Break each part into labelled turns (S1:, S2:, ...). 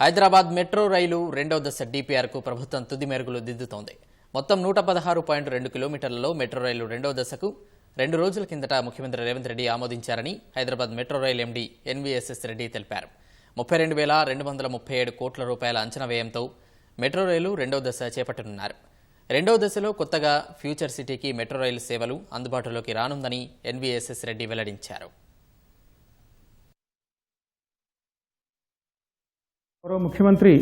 S1: Hyderabad metro రైలు రెండవ దశ డిపిఆర్కు ప్రభుత్వం తుది మెరుగులు దిద్దుతోంది. మొత్తం నూట పదహారు పాయింట్ రెండు కిలోమీటర్లలో మెట్రో రైలు రెండవ దశకు రెండు రోజుల కిందట ముఖ్యమంత్రి Revanth Reddy ఆమోదించారని Hyderabad metro rail MD NVSS Reddy తెలిపారు. ముప్పై రెండు వేల రెండు వందల ముప్పై ఏడు కోట్ల రూపాయల అంచనా వ్యయంతో మెట్రో రైలు రెండవ దశ చేపట్టనున్నారు. రెండవ దశలో కొత్తగా ఫ్యూచర్ సిటీకి మెట్రో రైలు సేవలు అందుబాటులోకి రానుందని ఎన్వీఎస్ఎస్ రెడ్డి వెల్లడించారు.
S2: మరో ముఖ్యమంత్రి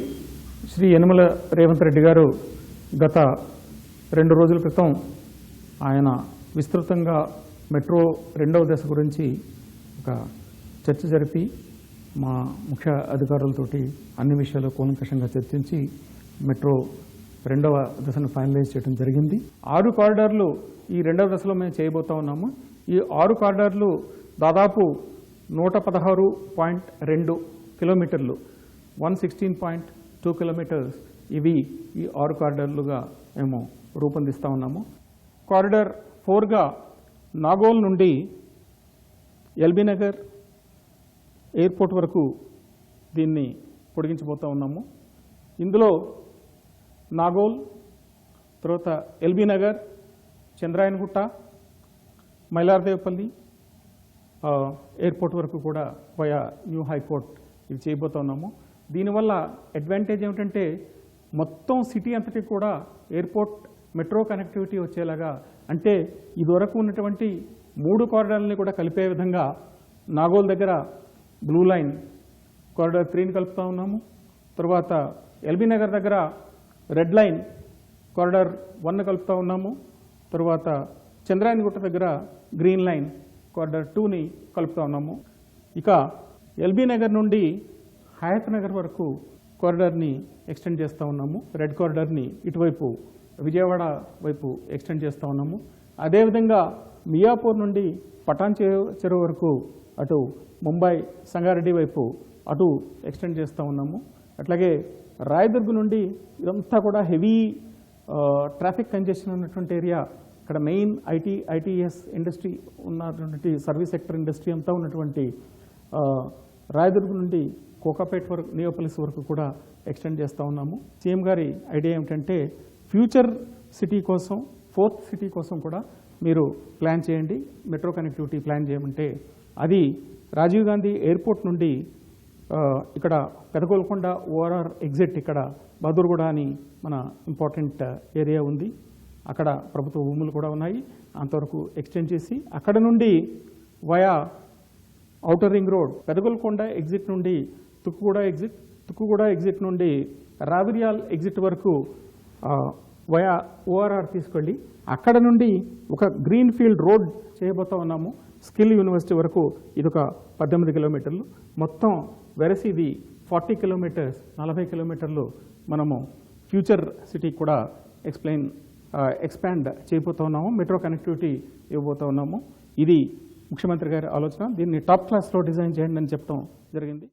S2: శ్రీ యనమల రేవంత్ రెడ్డి గారు గత రెండు రోజుల క్రితం ఆయన విస్తృతంగా మెట్రో రెండవ దశ గురించి ఒక చర్చ జరిపి మా ముఖ్య అధికారులతోటి అన్ని విషయాలు కూలంకషంగా చర్చించి మెట్రో రెండవ దశను ఫైనలైజ్ చేయడం జరిగింది. ఆరు కారిడార్లు ఈ రెండవ దశలో మేము చేయబోతా ఉన్నాము. ఈ ఆరు కారిడార్లు దాదాపు నూట పదహారు పాయింట్ రెండు కిలోమీటర్లు one sixteen point two kilometres ఇవి ఈ ఆరు కారిడార్లుగా మేము రూపొందిస్తూ ఉన్నాము. కారిడార్ ఫోర్గా నాగోల్ నుండి ఎల్బీ నగర్ ఎయిర్పోర్ట్ వరకు దీన్ని పొడిగించబోతూ ఉన్నాము. ఇందులో నాగోల్ తర్వాత ఎల్బీ నగర్ చంద్రాయనగుట్ట మైలార్దేవపల్లి ఎయిర్పోర్ట్ వరకు కూడా వయా న్యూ హైకోర్ట్ ఇది చేయబోతా ఉన్నాము. దీనివల్ల అడ్వాంటేజ్ ఏమిటంటే మొత్తం సిటీ అంతటి కూడా ఎయిర్పోర్ట్ మెట్రో కనెక్టివిటీ వచ్చేలాగా అంటే ఇదివరకు ఉన్నటువంటి మూడు కారిడార్లని కూడా కలిపే విధంగా నాగోల్ దగ్గర బ్లూ లైన్ కారిడార్ త్రీని కలుపుతా ఉన్నాము. తర్వాత ఎల్బీ నగర్ దగ్గర రెడ్ లైన్ కారిడార్ వన్ కలుపుతా ఉన్నాము. తర్వాత చంద్రాయనగుట్ట దగ్గర గ్రీన్ లైన్ కారిడార్ టూని కలుపుతా ఉన్నాము. ఇక ఎల్బీ నగర్ నుండి హయత్ నగర్ వరకు కారిడార్ని ఎక్స్టెండ్ చేస్తూ ఉన్నాము. రెడ్ కారిడార్ని ఇటువైపు విజయవాడ వైపు ఎక్స్టెండ్ చేస్తూ ఉన్నాము. అదేవిధంగా మియాపూర్ నుండి పటాన్ చెరువు చెరువు వరకు అటు ముంబై సంగారెడ్డి వైపు అటు ఎక్స్టెండ్ చేస్తూ ఉన్నాము. అట్లాగే రాయదుర్గ్ నుండి ఇదంతా కూడా హెవీ ట్రాఫిక్ కంజెషన్ ఉన్నటువంటి ఏరియా ఇక్కడ మెయిన్ ఐటీ ఐటీఎస్ ఇండస్ట్రీ ఉన్నటువంటి సర్వీస్ సెక్టర్ ఇండస్ట్రీ అంతా ఉన్నటువంటి రాయదుర్గ్ నుండి కోకాపేట్ వరకు నియోపలిస్ వరకు కూడా ఎక్స్టెండ్ చేస్తూ ఉన్నాము. సీఎం గారి ఐడియా ఏమిటంటే ఫ్యూచర్ సిటీ కోసం ఫోర్త్ సిటీ కోసం కూడా మీరు ప్లాన్ చేయండి. మెట్రో కనెక్టివిటీ ప్లాన్ చేయమంటే అది రాజీవ్ గాంధీ ఎయిర్పోర్ట్ నుండి ఇక్కడ పెదగోల్కొండ ఓఆర్ఆర్ ఎగ్జిట్ ఇక్కడ బహదూర్గూడ అని మన ఇంపార్టెంట్ ఏరియా ఉంది. అక్కడ ప్రభుత్వ భూములు కూడా ఉన్నాయి. అంతవరకు ఎక్స్టెండ్ చేసి అక్కడ నుండి via outer ring road Peddagolkonda exit నుండి తుక్కుగూడ ఎగ్జిట్ తుక్కుగూడ ఎగ్జిట్ నుండి రావిరియాల్ ఎగ్జిట్ వరకు వయా ఓఆర్ఆర్ తీసుకెళ్ళి అక్కడ నుండి ఒక గ్రీన్ ఫీల్డ్ రోడ్ చేయబోతా ఉన్నాము. స్కిల్ యూనివర్సిటీ వరకు ఇది ఒక పద్దెనిమిది కిలోమీటర్లు. మొత్తం వెరసి ఇది ఫార్టీ కిలోమీటర్స్ నలభై కిలోమీటర్లు మనము ఫ్యూచర్ సిటీకి కూడా ఎక్స్ప్లెయిన్ ఎక్స్పాండ్ చేయబోతా ఉన్నాము. మెట్రో కనెక్టివిటీ ఇవ్వబోతా ఉన్నాము. ఇది ముఖ్యమంత్రి గారి ఆలోచన దీన్ని టాప్ క్లాస్లో డిజైన్ చేయండి అని చెప్పడం జరిగింది.